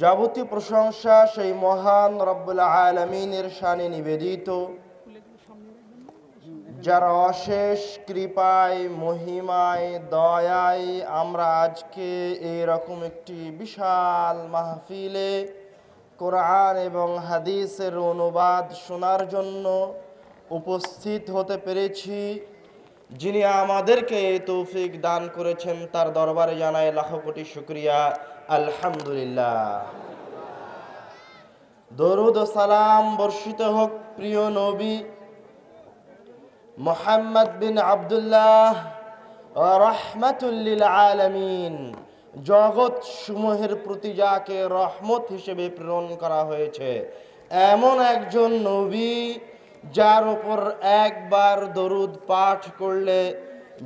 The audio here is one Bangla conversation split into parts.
যাবতীয় প্রশংসা সেই মহান রব্বুল আলমিনের শানে নিবেদিত। যার অশেষ কৃপায়, মহিমায়, দয়ায় আমরা আজকে এরকম একটি বিশাল মাহফিলে কোরআন এবং হাদিসের অনুবাদ শোনার জন্য উপস্থিত হতে পেরেছি। যিনি আমাদেরকে তৌফিক দান করেছেন, তার দরবারে জানায় লাখো কোটি শুক্রিয়া। আলহামদুলিল্লাহ। দরুদ সালাম বর্ষিত হোক প্রিয় নবী মোহাম্মদ বিন আবদুল্লাহ রহমাতুল্লিল আলমিন। জগৎ সমূহের প্রতি যাকে রহমত হিসেবে প্রেরণ করা হয়েছে, এমন একজন নবী যার উপর একবার দরুদ পাঠ করলে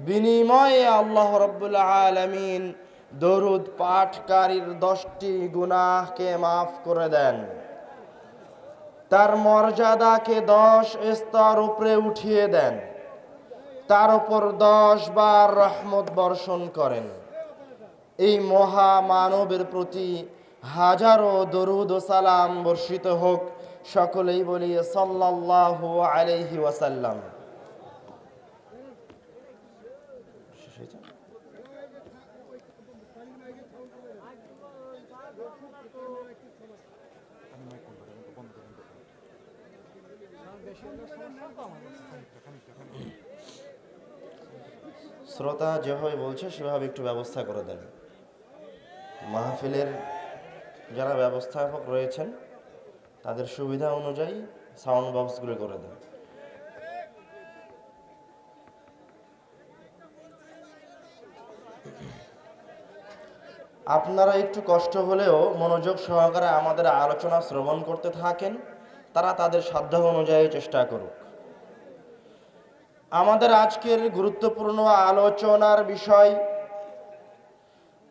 বিনিময়ে আল্লাহ রব্বুল আলমিন দরুদ পাঠকারীর দশটি গুনাহকে মাফ করে দেন। তার মর্যাদাকে দশ স্তর উপরে উঠিয়ে দেন। তার উপর দশ বার রহমত বর্ষণ করেন। এই মহা মানবের প্রতি হাজারো দরুদ সালাম বর্ষিত হোক সকলেই বলি সাল্লাল্লাহু আলাইহি ওয়াসাল্লাম। শ্রোতা যেভাবে বলছে, সেভাবে একটু ব্যবস্থা করে দেন। মাহফিলের যারা ব্যবস্থাপক রয়েছেন, তাদের সুবিধা অনুযায়ী সাউন্ড বক্সগুলো করে দেন। আপনারা একটু কষ্ট হলেও মনোযোগ সহকারে আমাদের আলোচনা শ্রবণ করতে থাকেন, তারা তাদের সাধ্য অনুযায়ী চেষ্টা করুক। আমাদের আজকের গুরুত্বপূর্ণ আলোচনার বিষয়,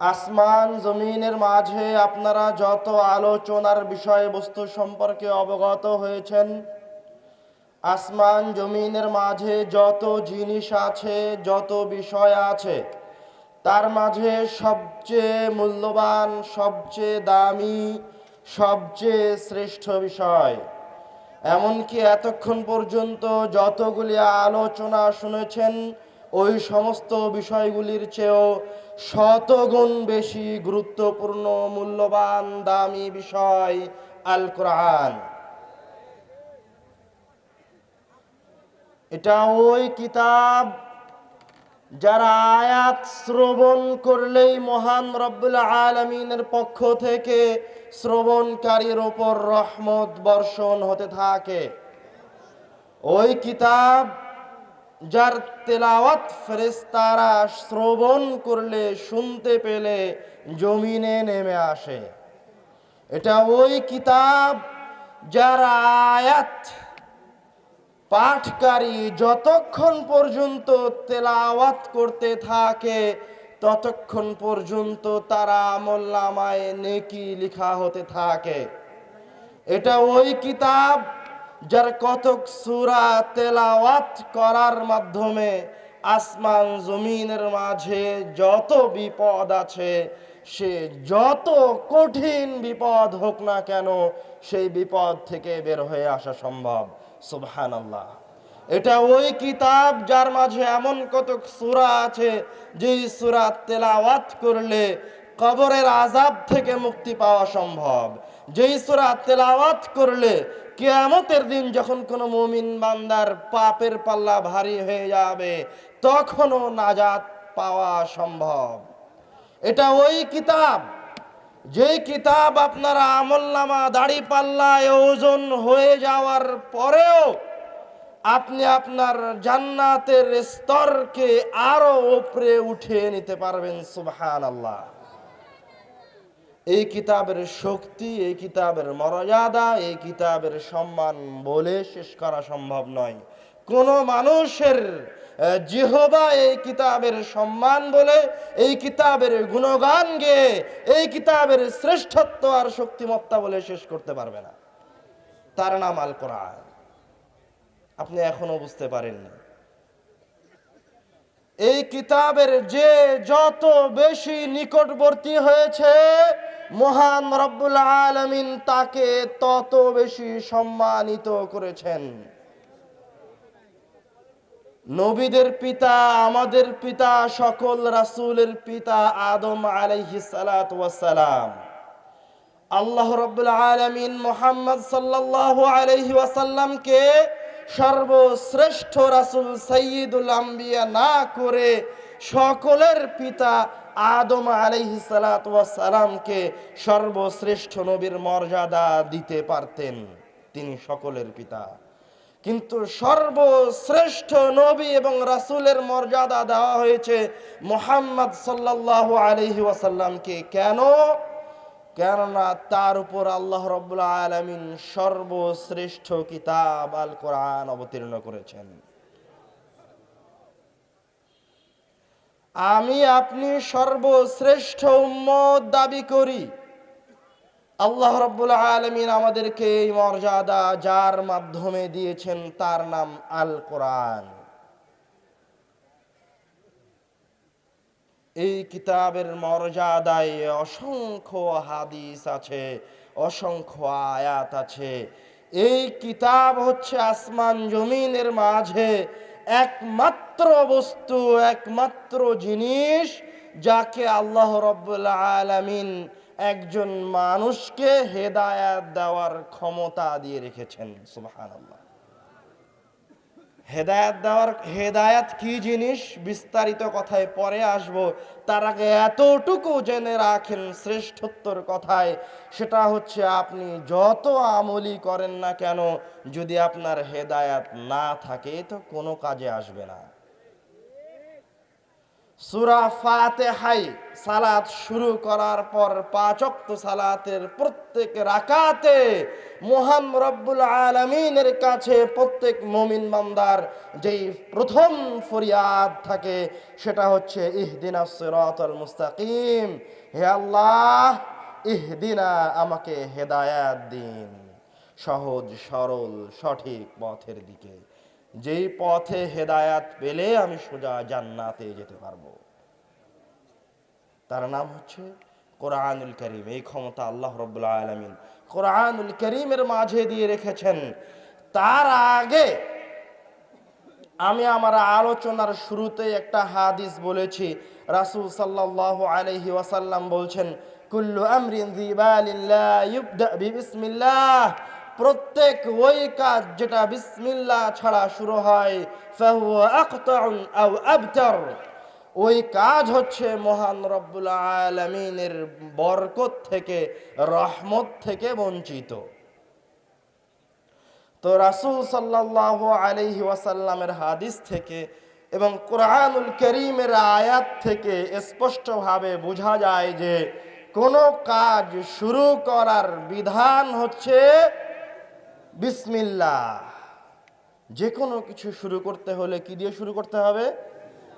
আসমান জমিনের মাঝে আপনারা যত আলোচনার বিষয়বস্তু সম্পর্কে অবগত হয়েছেন, আসমান জমিনের মাঝে যত জিনিস আছে, যত বিষয় আছে, তার মাঝে সবচেয়ে মূল্যবান, সবচেয়ে দামি, সবচেয়ে শ্রেষ্ঠ বিষয়। এমনকি এতক্ষণ পর্যন্ত যতগুলি আলোচনা শুনেছেন, ওই সমস্ত বিষয়গুলির চেয়েও শতগুণ বেশি গুরুত্বপূর্ণ, মূল্যবান, দামি বিষয় আল কোরআন এটা ওই কিতাব যারা আয়াত শ্রবণ করলেই মহান রব্বুল আলমিনের পক্ষ থেকে শ্রবণকারীর ওপর রহমত বর্ষণ হতে থাকে। ওই কিতাব যার তেলাওয়াত ফেরেস্তারা শ্রবণ করলে, শুনতে পেলে জমিনে নেমে আসে। এটা ওই কিতাব যার আয়াত পাঠকারী যতক্ষণ পর্যন্ত তেলাওয়াত করতে থাকে, ততক্ষণ পর্যন্ত তারা আমল নামায় নেকি লিখা হতে থাকে। এটা ওই কিতাব যার কতক সুরা তেলাওয়াত করার মাধ্যমে আসমান জমিনের মাঝে যত বিপদ আছে, সে যত কঠিন বিপদ হোক না কেন, সেই বিপদ থেকে বের হয়ে আসা সম্ভব। সুবহান এটা ওই কিতাব যার মাঝে এমন কত সুরা আছে, যেই সুরা তেলাওয়াত করলে কবরের আজাব থেকে মুক্তি পাওয়া সম্ভব। যেই সুরা তেলাওয়াত করলে কেয়ামতের দিন যখন কোনো মুমিন বান্দার পাপের পাল্লা ভারী হয়ে যাবে, তখনও নাজাত পাওয়া সম্ভব। এটা ওই কিতাব যেই কিতাব আপনারা আমলনামা দাড়ি পাল্লায় ওজন হয়ে যাওয়ার পরেও আপনি আপনার জান্নাতের স্তরকে আরও উপরে উঠিয়ে নিতে পারবেন সুবহান আল্লাহ এই কিতাবের শক্তি, এই কিতাবের মর্যাদা, এই কিতাবের সম্মান বলে শেষ করা সম্ভব নয়। কোন মানুষের জিহবা এই কিতাবের সম্মান বলে, এই কিতাবের গুণগান গেয়ে এই কিতাবের শ্রেষ্ঠত্ব আর শক্তিমত্তা বলে শেষ করতে পারবে না। তার নাম আল কোরআন। আপনি এখনও বুঝতে পারেননি। এই কিতাবের যে যত বেশি নিকটবর্তী হয়েছে, মহান রব্বুল আলমিন তাকে তত বেশি সম্মানিত করেছেন। নবীদের পিতা, আমাদের পিতা, সকল রাসূলের পিতা আদম আলাইহিস সালাতু ওয়াসসালাম। আল্লাহ রাব্বুল আলামিন মুহাম্মদ সাল্লাল্লাহু আলাইহি ওয়াসাল্লামকে সর্বশ্রেষ্ঠ রাসূল সাইয়্যিদুল আম্বিয়া না করে সকলের পিতা আদম আলাইহিস সালাতু ওয়াসসালামকে সর্বশ্রেষ্ঠ নবীর মর্যাদা দিতে পারতেন তিনি সকলের পিতা। কিন্তু সর্বশ্রেষ্ঠ নবী এবং রাসূলের মর্যাদা দেওয়া হয়েছে মোহাম্মদ সাল্লাল্লাহু আলাইহি ওয়াসাল্লামকে। কেন? কেননা তার উপর আল্লাহ রব্বুল আলামিন সর্বশ্রেষ্ঠ কিতাব আল কোরআন অবতীর্ণ করেছেন। আমি, আপনি সর্বশ্রেষ্ঠ উম্মত দাবি করি। আল্লাহ রব্বুল আলমিন আমাদেরকে এই মর্যাদা যার মাধ্যমে দিয়েছেন তার নাম আল কোরআন এই কিতাবের মর্যাদায় অসংখ্য হাদিস আছে, অসংখ্য আয়াত আছে। এই কিতাব হচ্ছে আসমান জমিনের মাঝে একমাত্র বস্তু, একমাত্র জিনিস, যাকে আল্লাহ রব্বুল আলামিন একজন মানুষকে হেদায়াত দেওয়ার ক্ষমতা দিয়ে রেখেছেন, সুবহানাল্লাহ। হেদায়াত দেওয়ার, হেদায়াত কি জিনিস? বিস্তারিত কথায় পরে আসব। তার আগে এতটুকু জেনে রাখেন শ্রেষ্ঠত্বর কথায়, সেটা হচ্ছে আপনি যত আমলি করেন না কেন, যদি আপনার হেদায়াত না থাকে, তো কোনো কাজে আসবে না। সুরা ফাতেহাই সালাত শুরু করার পর পাঁচক্ত সালাতের প্রত্যেক রাকাতে মোহান রব্বুল আলমিনের কাছে প্রত্যেক মমিন বান্দার যেই প্রথম ফরিয়াদ থাকে, সেটা হচ্ছে ইহদিনা সিরাতাল মুস্তাকিম। হে আল্লাহ, ইহদিনা আমাকে হেদায়াত দিন। সহজ, সরল, সঠিক পথের দিকে। যেই পথে হেদায়াত পেলে আমি সোজা জান্নাতে যেতে পারব। তার নাম হচ্ছে কোরআনুল করিম। এই ক্ষমতা আল্লাহ রব্বুল্লা আলমিন কোরআনুল করিমের মাঝে দিয়ে রেখেছেন। তার আগে আমি আমার আলোচনার শুরুতে একটা হাদিস বলেছি। রাসূল সাল্লাল্লাহু আলাইহি ওয়াসাল্লাম বলছেন, কুল্লু আমরিন যিবালিল্লা ইবদা বিসমিল্লাহ। প্রত্যেক ওই কাজ যেটা বিসমিল্লাহ ছাড়া শুরু হয় ওই কাজ হচ্ছে মহান রব্বুল আলমিনের বরকত থেকে, রহমত থেকে বঞ্চিত। তো রাসূল সাল্লাল্লাহু আলাইহি ওয়াসাল্লামের হাদিস থেকে এবং কোরআনুল করিমের আয়াত থেকে স্পষ্টভাবে বোঝা যায় যে, কোনো কাজ শুরু করার বিধান হচ্ছে বিসমিল্লাহ। যে কোনো কিছু শুরু করতে হলে কি দিয়ে শুরু করতে হবে?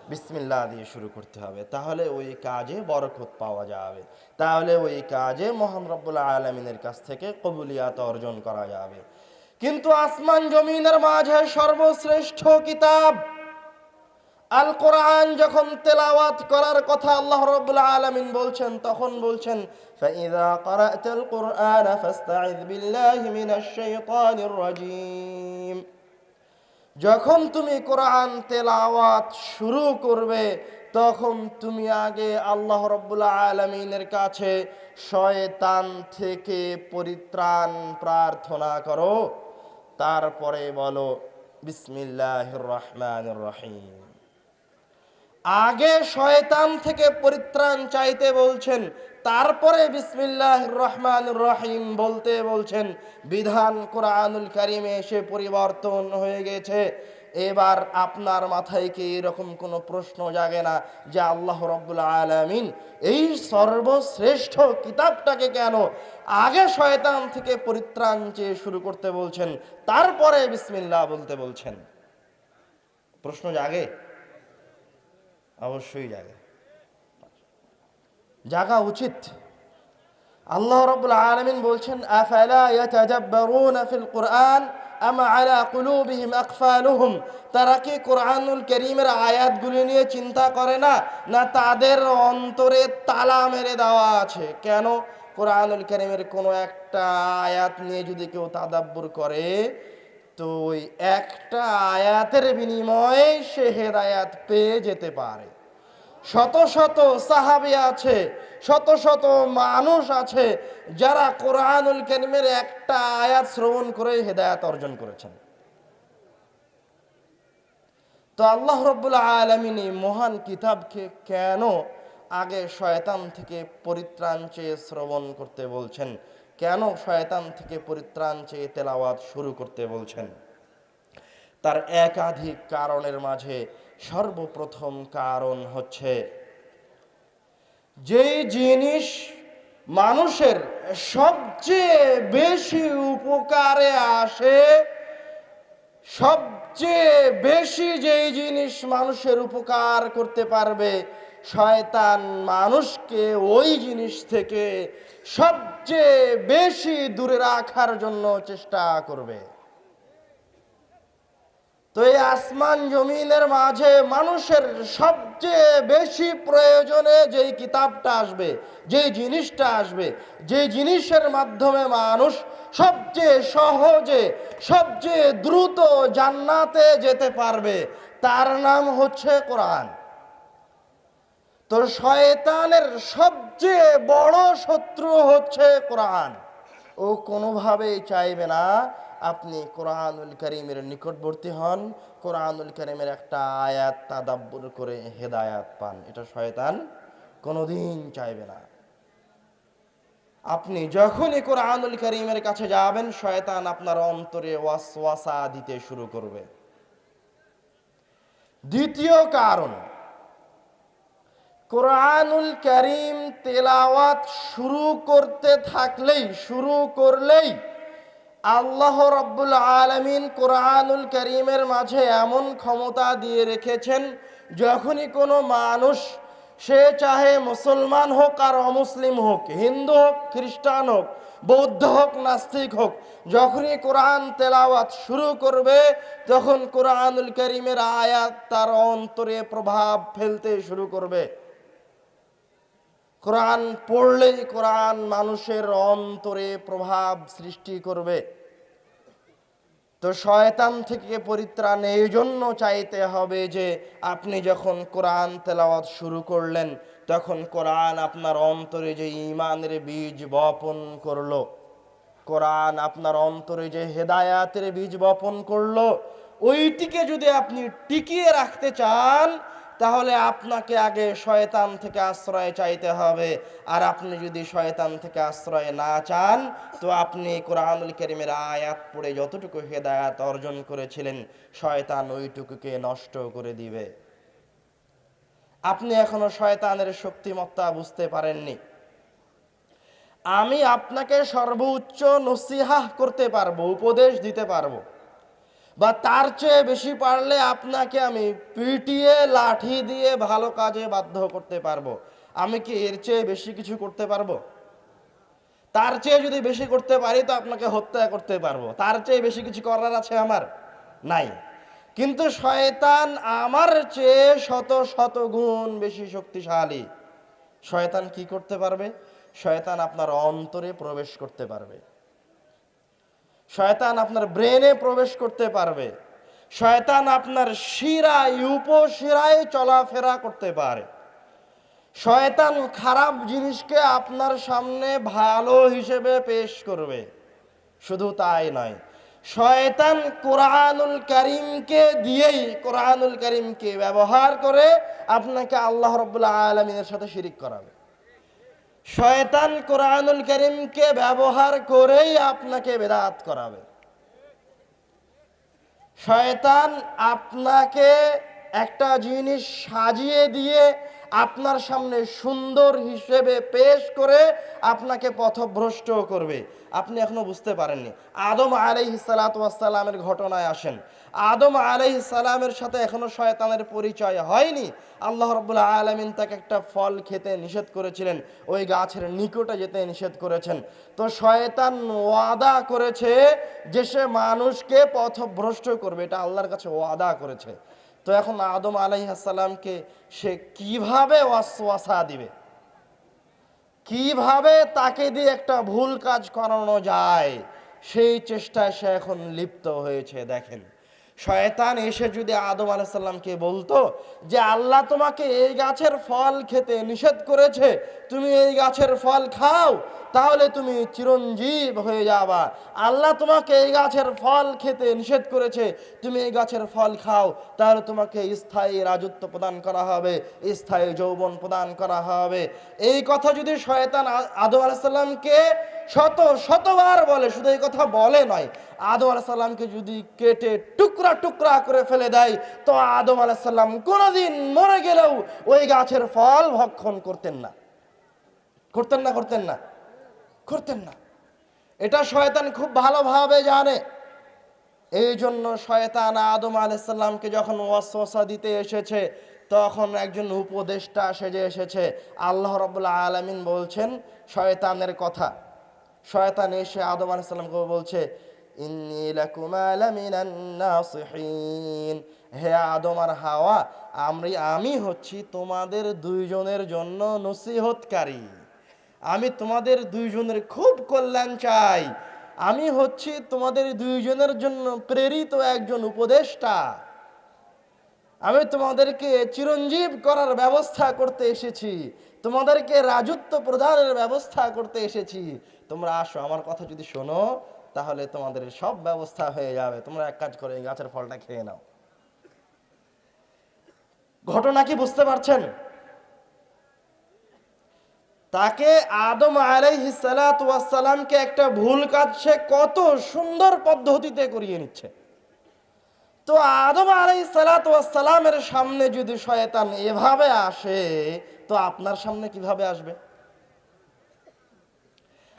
বিসমিল্লা দিয়ে শুরু করতে হবে। তাহলে ওই কাজে বরকত পাওয়া যাবে। তাহলে ওই কাজে মোহাম্মদ রব্বুল্লাহ আলমিনের কাছ থেকে কবুলিয়াত অর্জন করা যাবে। কিন্তু আসমান জমিনের মাঝে সর্বশ্রেষ্ঠ কিতাব আল কোরআন যখন তেলাওয়াত করার কথা আল্লাহ রাব্বুল আলামিন বলছেন তখন বলছেন فإذا قرأت القرآن فاستعذ بالله من الشيطان الرجيم যখন তুমি কোরআন তেলাওয়াত শুরু করবে তখন তুমি আগে আল্লাহ রব্বুল আলমিনের কাছে শয়তান থেকে পরিত্রাণ প্রার্থনা করো তারপরে বলো বিসমিল্লাহ রহমান রহিম আগে শয়তান থেকে পরিত্রাণ চাইতে বলছেন, তারপরে বিসমিল্লাহ রহমান রহিম বলতে বলছেন, বিধান কোরআনুল কারিমে এসে পরিবর্তন হয়ে গেছে। এবার আপনার মাথায় কি এরকম কোনো প্রশ্ন জাগে না যে আল্লাহ রব্বুল আলমিন এই সর্বশ্রেষ্ঠ কিতাবটাকে কেন আগে শয়তান থেকে পরিত্রাণ চেয়ে শুরু করতে বলছেন, তারপরে বিসমিল্লাহ বলতে বলছেন? প্রশ্ন জাগে? অবশ্যই জাগে জাগা উচিত। আল্লাহ রবুল আলামিন বলছেন কুরআন তারা কি কোরআনুল করিমের আয়াতগুলি নিয়ে চিন্তা করে না? না তাদের অন্তরে তালা মেরে দেওয়া আছে? কেন? কোরআনুল করিমের কোনো একটা আয়াত নিয়ে যদি কেউ তাদাব্বুর করে তো ওই একটা আয়াতের বিনিময়ে সে হেদায়াত পেয়ে যেতে পারে। শত শত সাহাবি আছে, শত শত মানুষ আছে যারা কোরআনুল করিমের একটা আয়াত শ্রবণ করে হেদায়াত অর্জন করেছেন। তো আল্লাহ রব্বুল আলমিন এই মহান কিতাবকে কেন আগে শয়তান থেকে পরিত্রাণ চেয়ে শ্রবণ করতে বলছেন? কেন শয়তান থেকে পরিত্রাণ চেয়ে তেলাওয়াত শুরু করতে বলছেন? তার একাধিক কারণের মাঝে সর্বপ্রথম কারণ হচ্ছে, যেই জিনিস মানুষের সবচেয়ে বেশি উপকারে আসে, সবচেয়ে বেশি যেই জিনিস মানুষের উপকার করতে পারবে, শয়তান মানুষকে ওই জিনিস থেকে সবচেয়ে বেশি দূরে রাখার জন্য চেষ্টা করবে। তো এই আসমান জমিনের মাঝে মানুষের সবচেয়ে বেশি প্রয়োজনে যেই কিতাবটা আসবে, যেই জিনিসটা আসবে যে জিনিসের মাধ্যমে মানুষ সবচেয়ে সহজে, সবচেয়ে দ্রুত জান্নাতে যেতে পারবে, তার নাম হচ্ছে কোরআন। তো শয়তানের সবচেয়ে বড় শত্রু হচ্ছে কোরআন। ও কোনোভাবেই চাইবে না আপনি কোরআনুল করিমের নিকটবর্তী হন, কোরআনুল করিমের একটা আয়াত তাদাব্বুর করে হেদায়াত পান। এটা শয়তান কোনোদিন চাইবে না। আপনি যখনই কোরআনুল করিমের কাছে যাবেন, শয়তান আপনার অন্তরে ওয়াসওয়াসা দিতে শুরু করবে। দ্বিতীয় কারণ কোরআনুল করিম তেলাওয়াত শুরু করতে থাকলেই, শুরু করলেই আল্লাহ রব্বুল আলমিন কোরআনুল করিমের মাঝে এমন ক্ষমতা দিয়ে রেখেছেন, যখনই কোনো মানুষ সে চাহে মুসলমান হোক আর অমুসলিম হোক, হিন্দু হোক, খ্রিস্টান হোক, বৌদ্ধ হোক, নাস্তিক হোক, যখনই কোরআন তেলাওয়াত শুরু করবে, তখন কোরআনুল করিমের আয়াত তার অন্তরে প্রভাব ফেলতে শুরু করবে। কোরআন পড়লেই কোরআন মানুষের অন্তরে প্রভাব সৃষ্টি করবে। তো শয়তান থেকে পরিত্রাণ এই জন্য চাইতে হবে যে, আপনি যখন কোরআন তেলাওয়াত শুরু করলেন, তখন কোরআন আপনার অন্তরে যে ইমানের বীজ বপন করল, কোরআন আপনার অন্তরে যে হেদায়াতের বীজ বপন করল, ওইটিকে যদি আপনি টিকিয়ে রাখতে চান তাহলে আপনাকে আগে শয়তান থেকে আশ্রয় চাইতে হবে। আর আপনি যদি শয়তান থেকে আশ্রয় না চান, তো আপনি কোরআনুল করিমের আয়াত পড়ে যতটুকু হেদায়াত অর্জন করেছিলেন, শয়তান ওইটুকুকে নষ্ট করে দিবে। আপনি এখনও শয়তানের শক্তিমত্তা বুঝতে পারেননি। আমি আপনাকে সর্বোচ্চ নসিহা করতে পারব, উপদেশ দিতে পারব। বা তার চেয়ে বেশি পারলে আপনাকে আমি পিটিয়ে, লাঠি দিয়ে ভালো কাজে বাধ্য করতে পারব। আমি কি এর চেয়ে বেশি কিছু করতে পারব? তার চেয়ে যদি বেশি করতে পারি, তো আপনাকে হত্যা করতে পারব। তার চেয়ে বেশি কিছু করার আছে আমার? নাই। কিন্তু শয়তান আমার চেয়ে শত শত গুণ বেশি শক্তিশালী। শয়তান কি করতে পারবে? শয়তান আপনার অন্তরে প্রবেশ করতে পারবে। শয়তান আপনার ব্রেনে প্রবেশ করতে পারবে। শয়তান আপনার শিরায়, উপশিরায় চলাফেরা করতে পারে। শয়তান খারাপ জিনিসকে আপনার সামনে ভালো হিসেবে পেশ করবে। শুধু তাই নয়, শয়তান কোরআনুল করিমকে দিয়েই, কোরআনুল করিমকে ব্যবহার করে আপনাকে আল্লাহ রব্বুল্লাহ আলমিনের সাথে শিরিক করাবে। শয়তান কোরআনুল করিমকে ব্যবহার করেই আপনাকে বেদাত করাবে। শয়তান আপনাকে একটা জিনিস সাজিয়ে দিয়ে আপনার সামনে সুন্দর হিসেবে পেশ করে আপনাকে পথভ্রষ্ট করবে। আপনি এখনও বুঝতে পারেননি। আদম আলাইহি সালামের ঘটনায় আসেন। আদম আলাইহি সালামের সাথে এখনও শয়তানের পরিচয় হয়নি। আল্লাহ রব্বুল্লাহ আলমিন তাকে একটা ফল খেতে নিষেধ করেছিলেন, ওই গাছের নিকটে যেতে নিষেধ করেছেন। তো শয়তান ওয়াদা করেছে যে সে মানুষকে পথভ্রষ্ট করবে, এটা আল্লাহর কাছে ওয়াদা করেছে। তো এখন আদম আলাইহাসাল্লামকে সে কীভাবে ওয়াসওয়াসা দিবে? কীভাবে তাকে দিয়ে একটা ভুল কাজ করানো যায়? সেই চেষ্টায় সে এখন লিপ্ত হয়েছে, দেখেন। শয়তান এসে যদি আদম আলাইসাল্লামকে বলতো যে আল্লাহ তোমাকে এই গাছের ফল খেতে নিষেধ করেছে, তুমি এই গাছের ফল খাও, তাহলে তুমি চিরঞ্জীব হয়ে যাবা। আল্লাহ তোমাকে এই গাছের ফল খেতে নিষেধ করেছে, তুমি এই গাছের ফল খাও, তাহলে তোমাকে স্থায়ী রাজত্ব প্রদান করা হবে, স্থায়ী যৌবন প্রদান করা হবে। এই কথা যদি শয়তান আদম আলাইসাল্লামকে শত, শতবার বলে, শুধু এই কথা বলে নয়। আদম আলাইসাল্লামকে যদি কেটে টুকরা টুকরা করে ফেলে দেয়, তো আদম আলাইসাল্লাম কোনোদিন মরে গেলেও ওই গাছের ফল ভক্ষণ করতেন না। করতেন না করতেন না। করতেন না। এটা শয়তান খুব ভালোভাবে জানে। এই জন্য শয়তান আদম আলাইসাল্লামকে যখন ওয়াসওয়াসা দিতে এসেছে, তখন একজন উপদেষ্টা সেজে এসেছে। আল্লাহ রবুল্লা আলমিন বলছেন, শয়তানের কথা। শয়তান এসে আদম আলাইসাল্লামকে বলছে হে আদম আর হাওয়া আমি আমি হচ্ছি তোমাদের দুইজনের জন্য নসিহতকারী। আমি তোমাদের দুইজনের খুব কল্যাণ চাই। আমি হচ্ছি তোমাদের দুইজনের জন্য প্রেরিত একজন উপদেষ্টা। আমি তোমাদেরকে চিরঞ্জীব করার ব্যবস্থা করতে এসেছি। তোমাদেরকে রাজত্ব প্রদানের ব্যবস্থা করতে এসেছি। তোমরা আসো, আমার কথা যদি শোনো, তাহলে তোমাদের সব ব্যবস্থা হয়ে যাবে। তোমরা এক কাজ করে, এই গাছের ফলটা খেয়ে নাও। ঘটনা কি বুঝতে পারছেন? তাকে আদম আলাইহিসালামকে একটা ভুল কাজ সে কত সুন্দর পদ্ধতিতে করিয়ে নিচ্ছে। তো আদম আলাইসালামের সামনে যদি শয়তান এভাবে আসে, তো আপনার সামনে কীভাবে আসবে?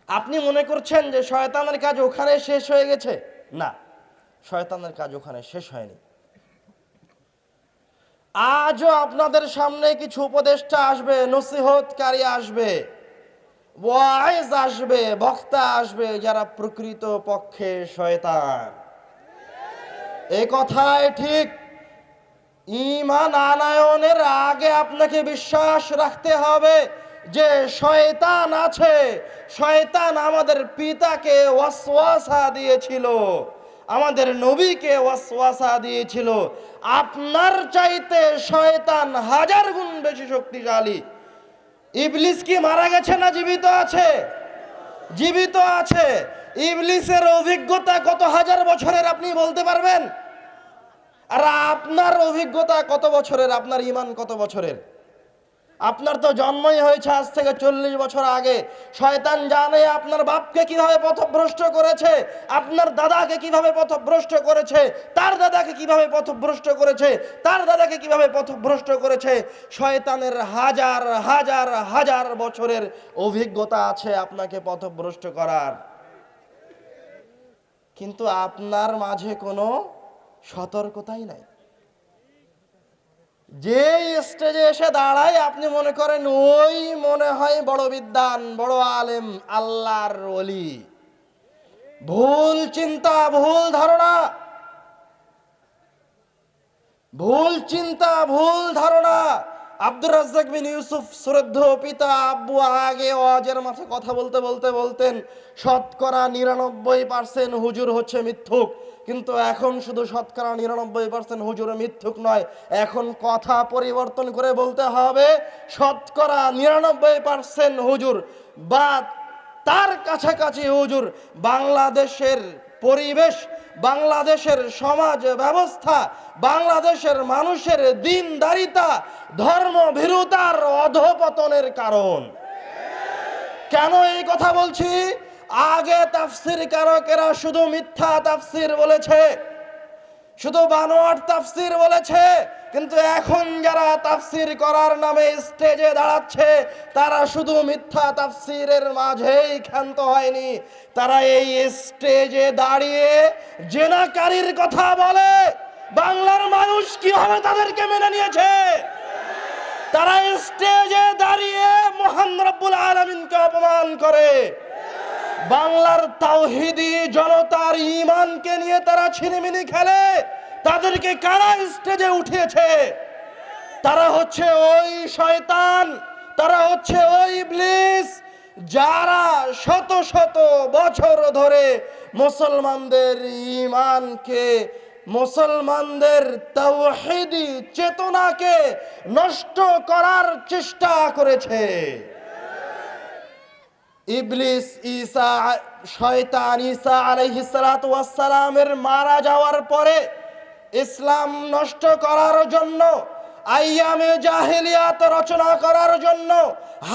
আপনি মনে করছেন যে শয়তানের কাজ ওখানে শেষ হয়ে গেছে? না, শয়তানের কাজ ওখানে শেষ হয়নি। আজও আপনাদের সামনে কিছু উপদেষ্টা আসবে, নসিহতকারী আসবে, ওয়াইজ আসবে, বক্তা আসবে যারা প্রকৃত পক্ষে শয়তান। এ কথায় ঠিক। ইমান আনায়নের আগে আপনাকে বিশ্বাস রাখতে হবে যে শয়তান আছে, শয়তান আমাদের পিতাকে ওয়াসওয়াসা দিয়েছিল, আমাদের নবীকে ওয়াসওয়াসা দিয়েছিল। আপনার চাইতে শয়তান হাজার গুণ বেশি শক্তিশালী। ইবলিস কি মারা গেছে না জীবিত আছে? জীবিত আছে। ইবলিসের অভিজ্ঞতা কত হাজার বছরের আপনি বলতে পারবেন? আর আপনার অভিজ্ঞতা কত বছরের? আপনার ইমান কত বছরের? আপনার তো জন্মই হয়েছে আজ থেকে চল্লিশ বছর আগে। শয়তান জানে আপনার বাপকে কীভাবে পথভ্রষ্ট করেছে, আপনার দাদাকে কীভাবে পথভ্রষ্ট করেছে, তার দাদাকে কীভাবে পথভ্রষ্ট করেছে, তার দাদাকে কীভাবে পথভ্রষ্ট করেছে। শয়তানের হাজার হাজার হাজার বছরের অভিজ্ঞতা আছে আপনাকে পথভ্রষ্ট করার। কিন্তু আপনার মাঝে কোনো সতর্কতাই নাই। যে স্টেজে এসে দাঁড়ায়, আপনি মনে করেন, ওই মনে হয় বড় বিদ্যান বড় আলেম, আল্লাহর অলি ভুল চিন্তা, ভুল ধারণা। ভুল চিন্তা, ভুল ধারণা। আব্দুর রাজ্জাক বিন ইউসুফ শ্রদ্ধ পিতা আব্বু আগে ওয়াজের মাঠে কথা বলতে বলতে বলতেন, শতকরা নিরানব্বই পার্সেন্ট হুজুর হচ্ছে মিথ্যুক। কিন্তু এখন শুধু শতকরা নিরানব্বই পার্সেন্ট হুজুর মিথ্যুক নয়, এখন কথা পরিবর্তন করে বলতে হবে, শতকরা নিরানব্বই পার্সেন্ট হুজুর বা তার কাছাকাছি হুজুর বাংলাদেশের পরিবেশ, বাংলাদেশের সমাজ ব্যবস্থা, বাংলাদেশের মানুষের দিনদারিতা ধর্ম ভীরুতার অধপতনের কারণ। কেন এই কথা বলছি? আগে তাফসির কারকেরা শুধু মিথ্যা তাফসির বলেছে? শুধু বানোয়ার তাফসির বলেছে, কিন্তু এখন যারা তাফসির করার নামে স্টেজে দাঁড়াচ্ছে, তারা শুধু মিথ্যা তাফসিরের মাঝেই ক্ষান্ত হয়নি। তারা এই স্টেজে দাঁড়িয়ে জেনাকারীর কথা বলে। বাংলার মানুষ কীভাবে তাদেরকে মেনে নিয়েছে? তারা স্টেজে দাঁড়িয়ে মহান রব্বুল আলমিনকে অপমান করে। বাংলার তাওহিদি জনতার ইমানকে নিয়ে তারা ছিনিমিনি খেলে, তাদেরকে কারা স্টেজে উঠিয়েছে? তারা হচ্ছে ওই শয়তান, তারা হচ্ছে ওই ইবলিস, যারা শত শত বছর ধরে মুসলমানদের ইমানকে মুসলমানদের তাওহিদি চেতনাকে নষ্ট করার চেষ্টা করেছে। ইবলিস ঈসা শয়তান ঈসা আলাইহিসসালাতু ওয়াসসালামের মারা যাওয়ার পরে ইসলাম নষ্ট করার জন্য, আইয়ামে জাহেলিয়াত রচনা করার জন্য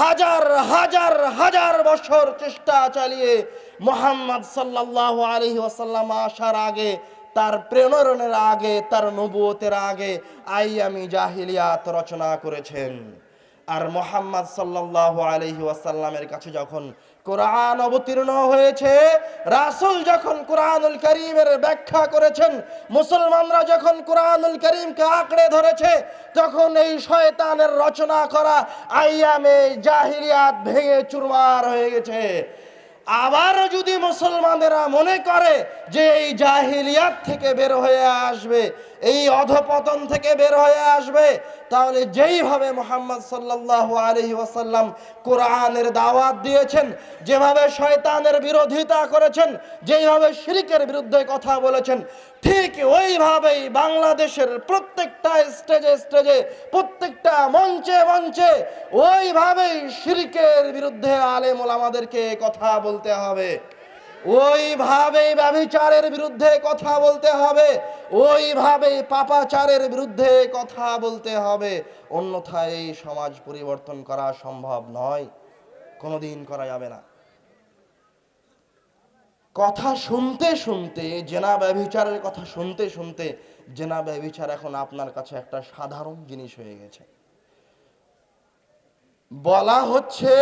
হাজার হাজার হাজার বছর চেষ্টা চালিয়ে মোহাম্মদ সাল্লাল্লাহু আলাইহি ওয়াসাল্লাম আসার আগে, তার প্রেরণের আগে, তার নবুয়তের আগে আইয়ামি জাহিলিয়াত রচনা করেছেন। আর মোহাম্মদ সাল্লাহ আলহি ওয়াসাল্লামের কাছে যখন কোরআন অবতীর্ণ হয়েছে, রাসুল যখন কোরআনুল করিমের ব্যাখ্যা করেছেন, মুসলমানরা যখন কোরআনুল করিমকে আঁকড়ে ধরেছে, তখন এই শয়তানের রচনা করা আইয়ামে জাহিরিয়াত ভেঙে চুরমার হয়ে গেছে। আবারও যদি মুসলমানেরা মনে করে যে এই জাহিলিয়াত থেকে বের হয়ে আসবে, এই অধপতন থেকে বের হয়ে আসবে, তাহলে যেইভাবে মোহাম্মদ সাল্লাহ আলহি ওয়াসাল্লাম কোরআনের দাওয়াত দিয়েছেন, যেভাবে শয়তানের বিরোধিতা করেছেন, যেইভাবে শিরিকের বিরুদ্ধে কথা বলেছেন ঠিক ওইভাবেই বাংলাদেশের প্রত্যেকটা স্টেজে স্টেজে, প্রত্যেকটা মঞ্চে মঞ্চে ওইভাবেই শিরিকের বিরুদ্ধে আলেমুল আমাদেরকে কথা বলতে হবে। ওইভাবেই ব্যভিচারের বিরুদ্ধে কথা বলতে হবে। ওইভাবেই পাপাচারের বিরুদ্ধে কথা বলতে হবে। অন্যথায় এই সমাজ পরিবর্তন করা সম্ভব নয়। কোনোদিন করা যাবে না। কথা শুনতে শুনতে জেনা ব্যভিচারের কথা শুনতে শুনতে জেনা ব্যভিচার এখন আপনার কাছে একটা সাধারণ জিনিস হয়ে গেছে। বলা হচ্ছে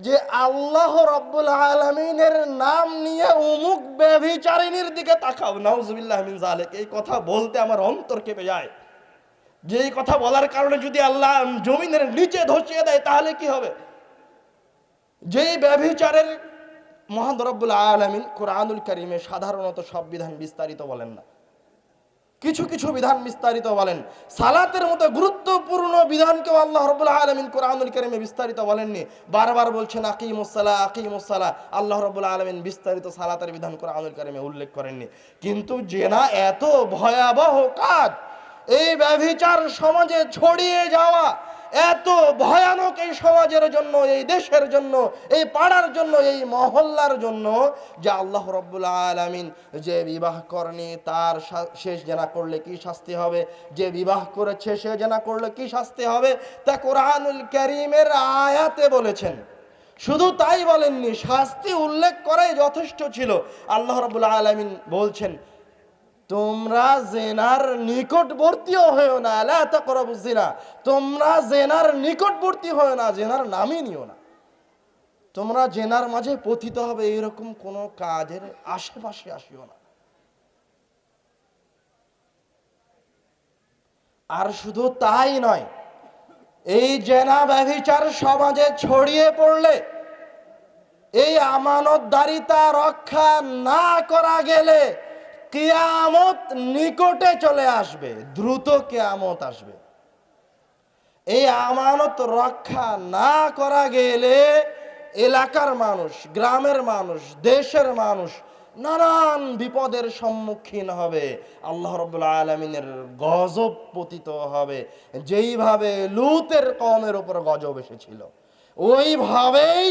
যে আল্লাহ রব্বুল আলমিনের নাম নিয়ে অমুক ব্যভিচারিণীর দিকে তাকাও। নাউজুবিল্লাহ মিন জালেক এই কথা বলতে আমার অন্তর কেঁপে যায়। যে এই কথা বলার কারণে যদি আল্লাহ জমিনের নিচে ধসিয়ে দেয়, তাহলে কি হবে? যেই ব্যভিচারের মহান আলমিন কোরআনুল করিমে সাধারণত সব বিধান বিস্তারিত বলেন না। কিছু কিছু বিধান বিস্তারিত বলেন। সালাতের মতো গুরুত্বপূর্ণ বিধানকেও আল্লাহ রবুল্লাহ আলমিন কোরআনুল করিমে বিস্তারিত বলেননি। বারবার বলছেন আকিমুসাল্লাহ আকিমুসাল্লাহ আল্লাহ রবুল্লাহ আলমিন বিস্তারিত সালাতের বিধান কোরআনুল করিমে উল্লেখ করেননি। কিন্তু জেনা এত ভয়াবহ কাজ, এই ব্যভিচার সমাজে ছড়িয়ে যাওয়া এত ভয়ানক এই সমাজের জন্য, এই দেশের জন্য, এই পাড়ার জন্য, এই মহল্লার জন্য যে আল্লাহ রব্বুল আলমিন যে বিবাহ করেনি, তার শেষ জানা করলে কি শাস্তি হবে? যে বিবাহ করেছে, সে জানা করলে কি শাস্তি হবে? তা কোরআনুল করিমের আয়াতে বলেছেন। শুধু তাই বলেননি, শাস্তি উল্লেখ করাই যথেষ্ট ছিল। আল্লাহ রবুল আলমিন বলছেন তোমরা জেনার নিকটবর্তীও হয়েও না, লা বুঝছি না তোমরা জেনার নিকটবর্তী হয়েও না, জেনার নামই নিও না। তোমরা জেনার মাঝে পতিত হবে, এরকম কোন কাজের আশেপাশে আসিও না। আর শুধু তাই নয়, এই জেনা ব্যভিচার সমাজে ছড়িয়ে পড়লে, এই আমানতদারিতা রক্ষা না করা গেলে কিয়ামত নিকটে চলে আসবে, দ্রুত কেয়ামত আসবে। এই আমানত রক্ষা না করা গেলে এলাকার মানুষ, গ্রামের মানুষ, দেশের মানুষ নানান বিপদের সম্মুখীন হবে। আল্লাহ রব্বুল আলমিনের গজব পতিত হবে। যেইভাবে লুতের কমের উপর গজব এসেছিল, ওইভাবেই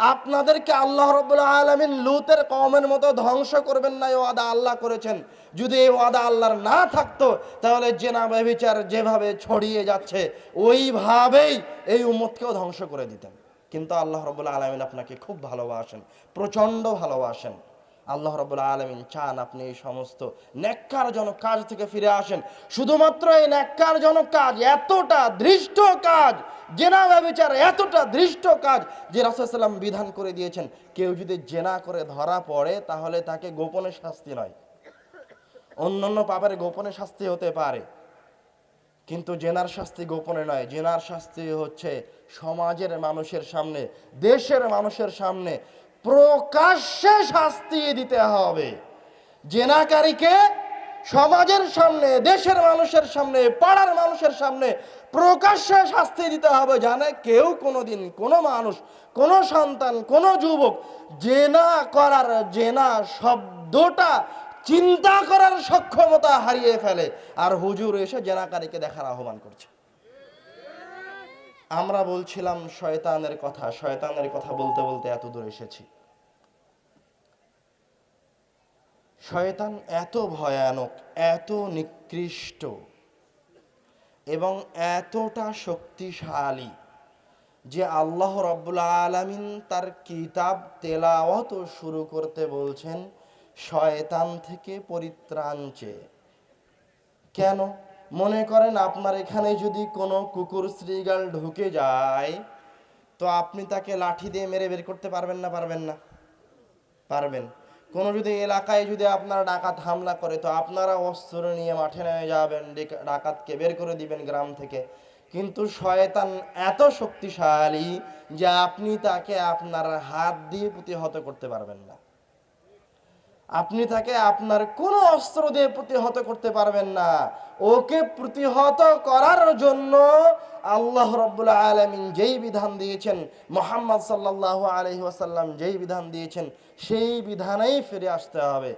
আপনাদেরকে আল্লাহ রব্বুল আলমিন লুতের কমের মতো ধ্বংস করবেন না, এই ওয়াদা আল্লাহ করেছেন। যদি এই ওয়াদা আল্লাহর না থাকতো, তাহলে জেনা ব্যভিচার যেভাবে ছড়িয়ে যাচ্ছে, ওইভাবেই এই উম্মতকেও ধ্বংস করে দিতেন। কিন্তু আল্লাহ রব্বুল আলমিন আপনাকে খুব ভালোবাসেন, প্রচণ্ড ভালোবাসেন। আল্লাহ রবুল্লা আলমিন চান আপনি এই সমস্ত ন্যাক্কারজনক কাজ থেকে ফিরে আসেন। শুধুমাত্র এই ন্যাক্কারজনক কাজ, এতটা দৃষ্ট কাজ জেনা ব্যবচার এতটা দৃষ্ট কাজ যে রাসুলাম বিধান করে দিয়েছেন, কেউ যদি জেনা করে ধরা পড়ে, তাহলে তাকে গোপনে শাস্তি নয়। অন্যান্য পাপের গোপনে শাস্তি হতে পারে, কিন্তু জেনার শাস্তি গোপনে নয়। জেনার শাস্তি হচ্ছে সমাজের মানুষের সামনে, দেশের মানুষের সামনে প্রকাশ্যে শাস্তি দিতে হবে। জেনাকারীকে সমাজের সামনে, দেশের মানুষের সামনে, পাড়ার মানুষের সামনে প্রকাশ্যে শাস্তি দিতে হবে জানে কেউ কোনোদিন কোনো মানুষ, কোনো সন্তান, কোনো যুবক জেনা করার, জেনা শব্দটা চিন্তা করার সক্ষমতা হারিয়ে ফেলে। আর হুজুর এসে জেনাকারীকে দেখার আহ্বান করছে। আমরা বলছিলাম, শয়তানের কথা শয়তানের কথা বলতে বলতে এত দূর এসেছি। শয়তান এত ভয়ানক, এত নিকৃষ্ট এবং এতটা শক্তিশালী যে আল্লাহ রব্বুল আলামিন তার কিতাব তেলাওয়াত শুরু করতে বলছেন, শয়তান থেকে পরিত্রাণ চেয়ে। কেন? মনে করেন আপনার এখানে যদি কোনো কুকুর, শ্রীগাল ঢুকে যায়, তো আপনি তাকে লাঠি দিয়ে মেরে বের করতে পারবেন না পারবেন না? পারবেন। কোনো যদি এলাকায় যদি আপনারা ডাকাত হামলা করে, তো আপনারা অস্ত্র নিয়ে মাঠে নেমে যাবেন ডাকাতকে বের করে দিবেন গ্রাম থেকে। কিন্তু শয়তান এত শক্তিশালী যে আপনি তাকে আপনার হাত দিয়ে প্রতিহত করতে পারবেন না। আপনি তাকে আপনার কোনো অস্ত্র দিয়ে প্রতিহত করতে পারবেন না। ওকে প্রতিহত করার জন্য আল্লাহ রব্বুল আলমিন যেই বিধান দিয়েছেন, মোহাম্মদ সাল্লাহ আলহি ওয়াসাল্লাম যেই বিধান দিয়েছেন, সেই বিধানেই ফিরে আসতে হবে।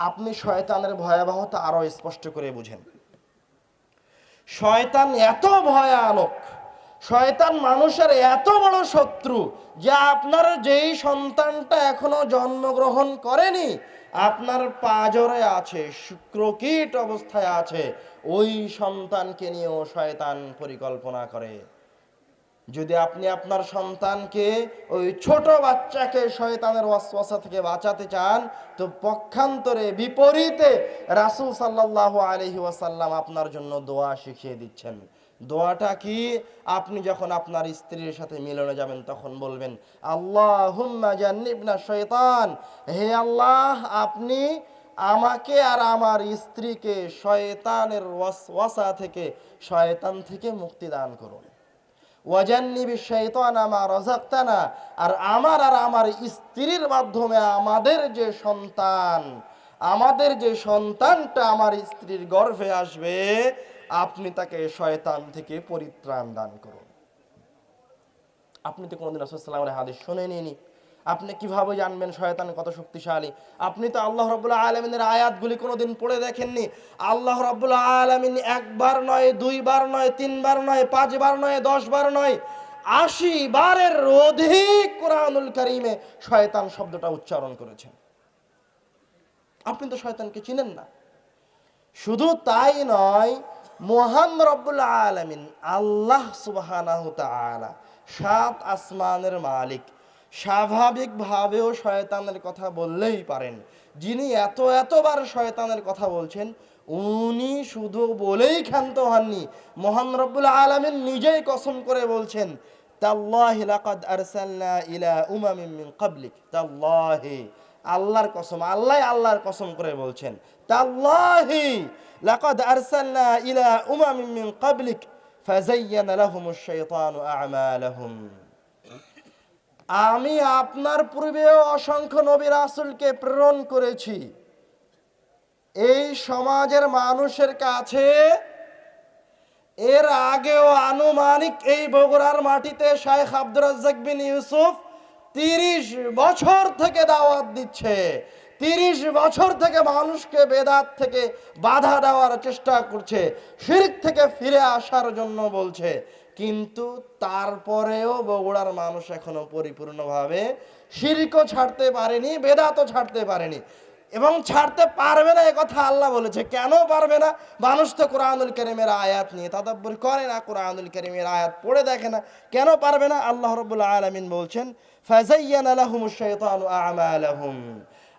আপনি শয়তানের ভয়াবহতা আরও স্পষ্ট করে বুঝেন। শয়তান এত ভয়ানক শয়তান মানুষের এত বড় শত্রু যে আপনার যেই সন্তানটা এখনও জন্মগ্রহণ করেনি, আপনার পাজরে আছে, শুক্রকীট অবস্থায় আছে, ওই সন্তানকে নিয়েও শয়তান পরিকল্পনা করে। যদি আপনি আপনার সন্তানকে ওই ছোট বাচ্চাকে শয়তানের ওয়াসওয়াসা থেকে বাঁচাতে চান, তো পক্ষান্তরে, বিপরীতে রাসূল সাল্লাল্লাহু আলাইহি ওয়াসাল্লাম আপনার জন্য দোয়া শিখিয়ে দিচ্ছেন। দোয়াটা কি? আপনি যখন আপনার স্ত্রীর সাথে মিলনে যাবেন, তখন বলবেন, আল্লাহুম্মা জান্নিবনা শয়তান। হে আল্লাহ, আপনি আমাকে আর আমার স্ত্রীকে শয়তানের ওয়াসা থেকে, শয়তান থেকে মুক্তি দান করুন। ওয়াজান্নিবি শৈতান আমার রজাক্তানা আর আমার আর আমার স্ত্রীর মাধ্যমে আমাদের যে সন্তান, আমাদের যে সন্তানটা আমার স্ত্রীর গর্ভে আসবে আপনি তাকে শয়তান থেকে পরিত্রাণ দান করুন। আপনি তো কোনোদিন রসুলামের হাদিস শুনে শোনেনি আপনি কীভাবে জানবেন শয়তান কত শক্তিশালী? আপনি তো আল্লাহ রবুল্লাহ আলমিনের আয়াতগুলি কোনোদিন পড়ে দেখেননি। আল্লাহ রবুল্লাহ আলমিন একবার নয়, দুইবার নয়, তিনবার নয়, পাঁচবার নয়, দশবার নয় আশি বারের অধিক কোরআনুল করিমে শয়তান শব্দটা উচ্চারণ করেছেন। আপনি তো শয়তানকে চিনেন না। শুধু তাই নয় মহান রব্বুল আলমিন, আল্লাহ তাআলা সাত আসমানের মালিক। স্বাভাবিকভাবেও শয়তানের কথা বললেই পারেন। যিনি এত এতবার শয়তানের কথা বলছেন, উনি শুধু বলেই ক্ষান্ত হননি মহান রব্বুল আলমিন নিজেই কসম করে বলছেন ইলা উমামিন মিন আল্লাহর কসম, আল্লাহ আল্লাহর কসম করে বলছেন। আমি আপনার অসংখ্য নবী প্রেরণ করেছি। এই সমাজের মানুষের কাছে এর আগেও আনুমানিক এই বগুড়ার মাটিতে শাইখ আব্দুর রাজ্জাক বিন ইউসুফ তিরিশ বছর থেকে দাওয়াত দিচ্ছে। তিরিশ বছর থেকে মানুষকে বেদাত থেকে বাধা দেওয়ার চেষ্টা করছে, শিরিক থেকে ফিরে আসার জন্য বলছে। কিন্তু তারপরেও বগুড়ার মানুষ এখনও পরিপূর্ণভাবে শিরকও ছাড়তে পারেনি, বেদাতও ছাড়তে পারেনি। এবং ছাড়তে পারবে না কথা আল্লাহ বলেছে। কেন পারবে না? মানুষ তো কোরআনুল করিমের আয়াত নিয়ে তাদাব্বর করে না, কোরআনুল করিমের আয়াত পড়ে দেখে না। কেন পারবে না? আল্লাহ রবুল্লা আলমিন বলছেন ফাজাইয়ান আলাহুম শাইতানু আমালাহুম।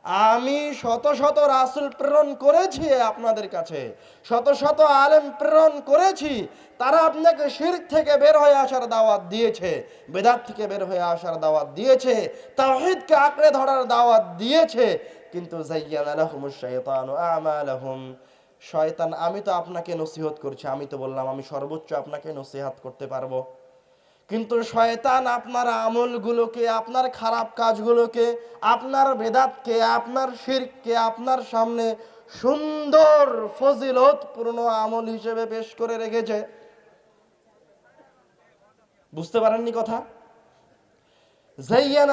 আমি শত শত রাসুল প্রেরণ করেছি আপনাদের কাছে। শত শত আলেম প্রেরণ করেছি। তারা আপনাকে শির থেকে বের হয়ে আসার দাওয়াত দিয়েছে। বেদাত থেকে বের হয়ে আসার দাওয়াত দিয়েছে। তাওহীদকে আঁকড়ে ধরার দাওয়াত দিয়েছে। কিন্তু আমালাহুম। শয়তান, আমি তো আপনাকে নসিহত করছি। আমি তো বললাম, আমি সর্বোচ্চ আপনাকে নসিহাত করতে পারব। কিন্তু শয়তান আপনার আমলগুলোকে, আপনার খারাপ কাজগুলোকে, আপনার বেদাতকে, আপনার শিরকে আপনার সামনে সুন্দর ফজিলতপূর্ণ আমল হিসেবে পেশ করে রেখেছে। বুঝতে পারেননি কথা? জাইয়ান